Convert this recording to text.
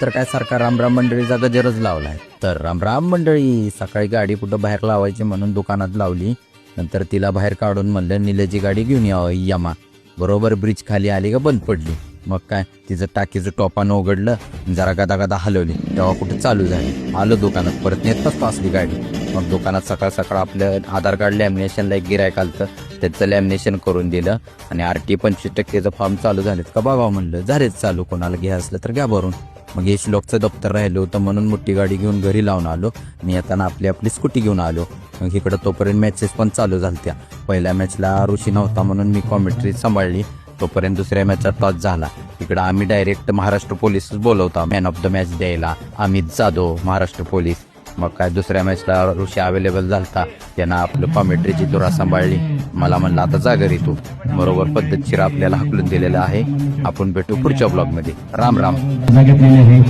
नंतर काय सारखा रामराम मंडळीचा गजरच लावलाय. तर रामराम मंडळी सकाळी गाडी कुठं बाहेर लावायची म्हणून दुकानात लावली. नंतर तिला बाहेर काढून म्हणलं निलेची गाडी घेऊन यावं यमा. बरोबर ब्रिज खाली आली का बंद पडली. मग काय तिचं टाकीचं टोपानं उघडलं जरा गदा गदा हलवली. तेव्हा कुठे चालू झाली. आलो दुकानात परत नेत असली गाडी. मग दुकानात सकाळ सकाळ आपलं आधार कार्ड लॅमिनेशनला एक गिरायक आलतं. त्याचं लॅमिनेशन करून दिलं आणि आर टी पंचवीस टक्केचं फॉर्म चालू झालेत का बघावं म्हणलं. झालेच चालू कोणाला घ्या असलं तर घ्या भरून. मग हे श्लोकचं दप्तर राहिलं होतं म्हणून मोठी गाडी घेऊन घरी लावून आलो. मी येताना आपली आपली स्कूटी घेऊन आलो. मग इकडं तोपर्यंत मॅचेस पण चालू झालत्या. पहिल्या मॅचला ऋषी नव्हता म्हणून मी कॉमेंट्री सांभाळली. तोपर्यंत दुसऱ्या मॅचचा टॉस झाला. इकडं आम्ही डायरेक्ट महाराष्ट्र पोलीस बोलवता मॅन ऑफ द मॅच द्यायला अमित जाधव महाराष्ट्र पोलीस मग काय दुसऱ्या मॅचला ऋषी अवेलेबल झालता त्यांना आपलं कॉमेंट्रीची दुरा सांभाळली. मला म्हणलं आता जा घरी तू. बरोबर पद्धतशीर आपल्याला हकलून दिलेलं आहे. आपण भेटू पुढच्या ब्लॉगमध्ये. राम राम.